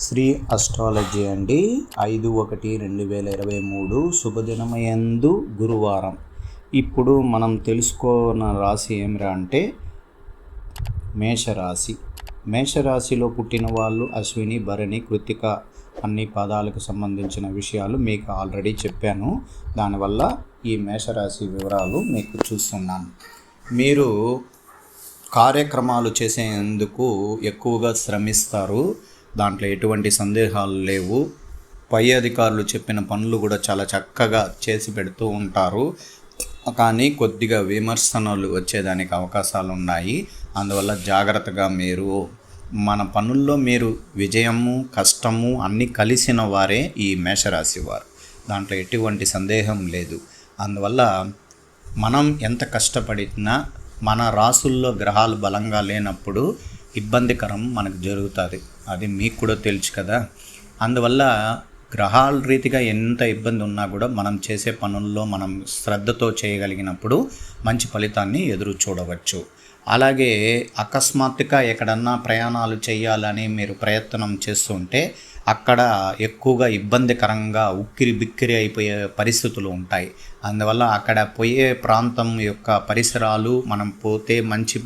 Shri astrology అండి. ఐదు ఒకటి రెండు వేల ఇరవై మూడు శుభదినమయందు గురువారం. ఇప్పుడు మనం తెలుసుకోన రాశి ఏమిరా అంటే మేషరాశి. మేషరాశిలో పుట్టిన వాళ్ళు అశ్విని భరణి కృతిక అన్ని పదాలకు సంబంధించిన విషయాలు మీకు ఆల్రెడీ చెప్పాను. దానివల్ల ఈ మేషరాశి వివరాలు మీకు చూస్తున్నాను. మీరు కార్యక్రమాలు చేసేందుకు ఎక్కువగా శ్రమిస్తారు. దాంట్లో ఎటువంటి సందేహాలు లేవు. పై అధికారులు చెప్పిన పనులు కూడా చాలా చక్కగా చేసి పెడుతూ ఉంటారు. కానీ కొద్దిగా విమర్శనలు వచ్చేదానికి అవకాశాలు ఉన్నాయి. అందువల్ల జాగ్రత్తగా మీరు మన పనుల్లో మీరు విజయము కష్టము అన్నీ కలిసిన వారే ఈ మేషరాశి వారు. దాంట్లో ఎటువంటి సందేహం లేదు. అందువల్ల మనం ఎంత కష్టపడినా మన రాసుల్లో గ్రహాలు బలంగా లేనప్పుడు ఇబ్బందికరం మనకు జరుగుతుంది. అది మీకు కూడా తెలుసు కదా. అందువల్ల గ్రహాల రీతిగా ఎంత ఇబ్బంది ఉన్నా కూడా మనం చేసే పనుల్లో మనం శ్రద్ధతో చేయగలిగినప్పుడు మంచి ఫలితాన్ని ఎదురు చూడవచ్చు. అలాగే అకస్మాత్తుగా ఎక్కడన్నా ప్రయాణాలు చేయాలని మీరు ప్రయత్నం చేస్తుంటే అక్కడ ఎక్కువగా ఇబ్బందికరంగా ఉక్కిరి బిక్కిరి అయిపోయే పరిస్థితులు ఉంటాయి. అందువల్ల అక్కడ పోయే ప్రాంతం యొక్క పరిసరాలు మనం పోతే మంచి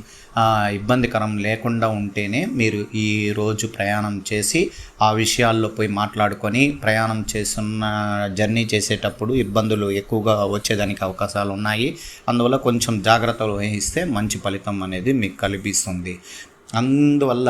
ఇబ్బందికరం లేకుండా ఉంటేనే మీరు ఈ రోజు ప్రయాణం చేసి ఆ విషయాల్లో పోయి మాట్లాడుకొని ప్రయాణం చేస్తున్న జర్నీ చేసేటప్పుడు ఇబ్బందులు ఎక్కువగా వచ్చేదానికి అవకాశాలు ఉన్నాయి. అందువల్ల కొంచెం జాగ్రత్తలు వహిస్తే మంచి ఫలితం అనేది మీకు కల్పిస్తుంది. అందువల్ల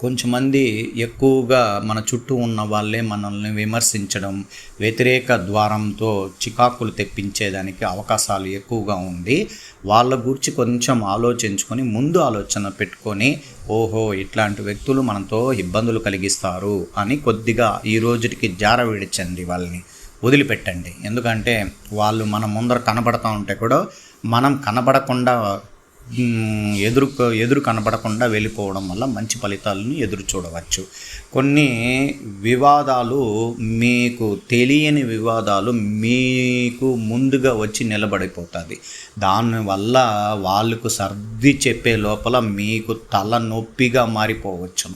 కొంచెమంది ఎక్కువగా మన చుట్టూ ఉన్న వాళ్ళే మనల్ని విమర్శించడం వ్యతిరేక ద్వారంతో చికాకులు తెప్పించేదానికి అవకాశాలు ఎక్కువగా ఉంది వాళ్ళ గురించి కొంచెం ఆలోచించుకొని ముందు ఆలోచన పెట్టుకొని ఓహో ఇట్లాంటి వ్యక్తులు మనతో ఇబ్బందులు కలిగిస్తారు అని కొద్దిగా ఈ రోజుకి జార విడిచండి వాళ్ళని. వదిలిపెట్టండి. ఎందుకంటే వాళ్ళు మన ముందర కనబడతా ఉంటే కూడా మనం కనబడకుండా ఎదురు ఎదురు కనబడకుండా వెళ్ళిపోవడం వల్ల మంచి ఫలితాలను ఎదురు చూడవచ్చు. కొన్ని వివాదాలు మీకు తెలియని వివాదాలు మీకు ముందుగా వచ్చి నిలబడిపోతుంది. దానివల్ల వాళ్ళకు సర్ది చెప్పే లోపల మీకు తల నొప్పిగా మారిపోవచ్చును.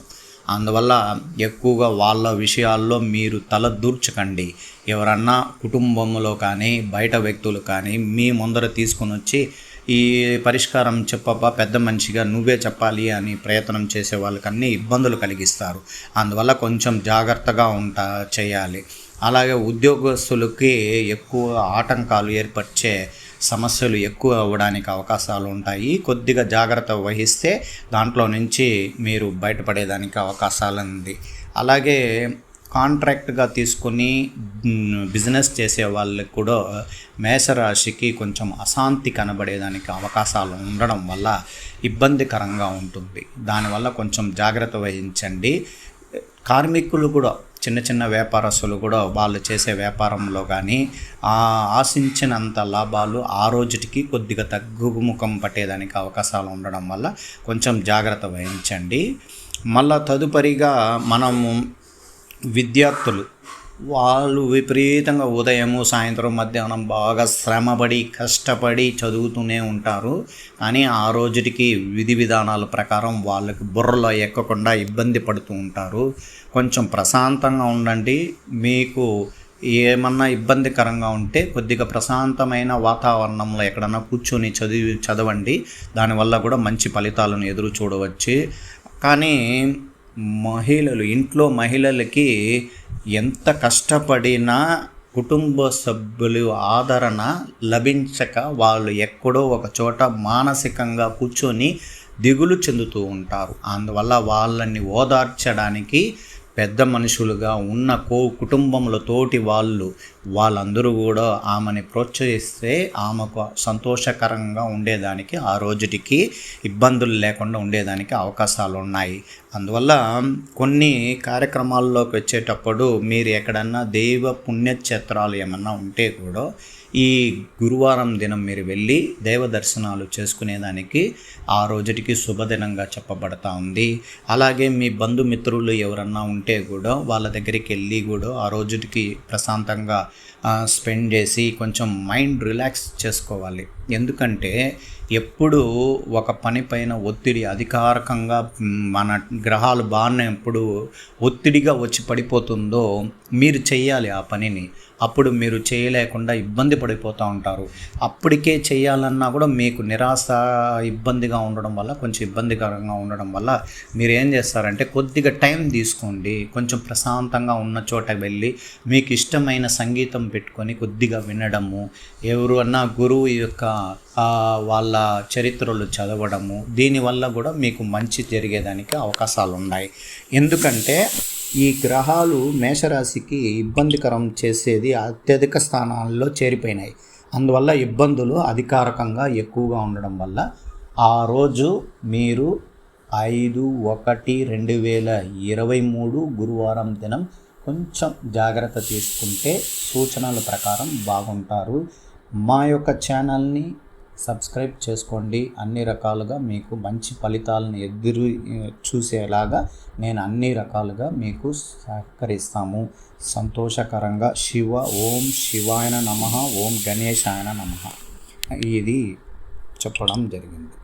అందువల్ల ఎక్కువగా వాళ్ళ విషయాల్లో మీరు తల దూర్చకండి. ఎవరన్నా కుటుంబంలో కానీ బయట వ్యక్తులు కానీ మీ ముందర తీసుకొని వచ్చి ఈ పరిష్కారం చెప్పబ్బా పెద్ద మనిషిగా నువ్వే చెప్పాలి అని ప్రయత్నం చేసే వాళ్ళకన్నీ ఇబ్బందులు కలిగిస్తారు. అందువల్ల కొంచెం జాగ్రత్తగా ఉంటా చేయాలి. అలాగే ఉద్యోగస్తులకి ఎక్కువ ఆటంకాలు ఏర్పరిచే సమస్యలు ఎక్కువ అవ్వడానికి అవకాశాలు ఉంటాయి. కొద్దిగా జాగ్రత్త వహిస్తే దాంట్లో నుంచి మీరు బయటపడేదానికి అవకాశాలు ఉంది అలాగే కాంట్రాక్ట్గా తీసుకొని బిజినెస్ చేసే వాళ్ళకి కూడా మేషరాశికి కొంచెం అశాంతి కనబడేదానికి అవకాశాలు ఉండడం వల్ల ఇబ్బందికరంగా ఉంటుంది. దానివల్ల కొంచెం జాగ్రత్త వహించండి. కార్మికులు కూడా చిన్న చిన్న వ్యాపారస్తులు కూడా వాళ్ళు చేసే వ్యాపారంలో కానీ ఆశించినంత లాభాలు ఆ రోజుటికి కొద్దిగా తగ్గుముఖం పట్టేదానికి అవకాశాలు ఉండడం వల్ల కొంచెం జాగ్రత్త వహించండి. మళ్ళా తదుపరిగా మనము విద్యార్థులు వాళ్ళు విపరీతంగా ఉదయము సాయంత్రం మధ్యాహ్నం బాగా శ్రమపడి కష్టపడి చదువుతూనే ఉంటారు. కానీ ఆ రోజుకి విధి విధానాల ప్రకారం వాళ్ళకి బుర్రలో ఎక్కకుండా ఇబ్బంది పడుతూ ఉంటారు. కొంచెం ప్రశాంతంగా ఉండండి. మీకు ఏమన్నా ఇబ్బందికరంగా ఉంటే కొద్దిగా ప్రశాంతమైన వాతావరణంలో ఎక్కడన్నా కూర్చొని చదివి చదవండి. దానివల్ల కూడా మంచి ఫలితాలను ఎదురు చూడవచ్చు. కానీ మహిళలు ఇంట్లో మహిళలకి ఎంత కష్టపడినా కుటుంబ సభ్యులు ఆదరణ లభించక వాళ్ళు ఎక్కడో ఒక చోట మానసికంగా కూర్చొని దిగులు చెందుతూ ఉంటారు. అందువల్ల వాళ్ళని ఓదార్చడానికి పెద్ద మనుషులుగా ఉన్న కో కుటుంబంలో తోటి వాళ్ళు వాళ్ళందరూ కూడా ఆమెని ప్రోత్సహిస్తే ఆమెకు సంతోషకరంగా ఉండేదానికి ఆ రోజుటికి ఇబ్బందులు లేకుండా ఉండేదానికి అవకాశాలు ఉన్నాయి అందువల్ల కొన్ని కార్యక్రమాల్లోకి వచ్చేటప్పుడు మీరు ఎక్కడన్నా దైవ పుణ్యక్షేత్రాలు ఏమన్నా ఉంటే కూడా ఈ గురువారం దినం మీరు వెళ్ళి దైవ దర్శనాలు చేసుకునేదానికి ఆ రోజుటికి శుభదినంగా చెప్పబడతా ఉంది. అలాగే మీ బంధుమిత్రులు ఎవరన్నా ఉంటే కూడా వాళ్ళ దగ్గరికి వెళ్ళి కూడా ఆ రోజుటికి ప్రశాంతంగా స్పెండ్ చేసి కొంచెం మైండ్ రిలాక్స్ చేసుకోవాలి. ఎందుకంటే ఎప్పుడు ఒక పని పైన ఒత్తిడి అధికారికంగా మన గ్రహాలు బాగున్నప్పుడు ఒత్తిడిగా వచ్చి పడిపోతుందో మీరు చేయాలి ఆ పనిని. అప్పుడు మీరు చేయలేకుండా ఇబ్బంది పడిపోతూ ఉంటారు. అప్పటికే చేయాలన్నా కూడా మీకు నిరాశ ఇబ్బందిగా ఉండడం వల్ల కొంచెం ఇబ్బందికరంగా ఉండడం వల్ల మీరు ఏం చేస్తారంటే కొద్దిగా టైం తీసుకోండి. కొంచెం ప్రశాంతంగా ఉన్న చోట వెళ్ళి మీకు ఇష్టమైన సంగీతం పెట్టుకొని కొద్దిగా వినడము ఎవరు అన్నా గురువు యొక్క వాళ్ళ చరిత్రలు చదవడము దీనివల్ల కూడా మీకు మంచి జరిగేదానికి అవకాశాలు ఉన్నాయి ఎందుకంటే ఈ గ్రహాలు మేషరాశికి ఇబ్బందికరం చేసేది అత్యధిక స్థానాల్లో చేరిపోయినాయి. అందువల్ల ఇబ్బందులు అధికారికంగా ఎక్కువగా ఉండడం వల్ల ఆ రోజు మీరు ఐదు ఒకటి రెండు వేల ఇరవై మూడు గురువారం దినం కొంచెం జాగ్రత్త తీసుకుంటే సూచనల ప్రకారం బాగుంటారు. మా యొక్క ఛానల్ని సబ్స్క్రైబ్ చేసుకోండి. అన్ని రకాలుగా మీకు మంచి ఫలితాలను ఎదురు చూసేలాగా నేను అన్ని రకాలుగా మీకు సహకరిస్తాము. సంతోషకరంగా శివ ఓం శివాయన నమ ఓం గణేశాయన నమ. ఇది చెప్పడం జరిగింది.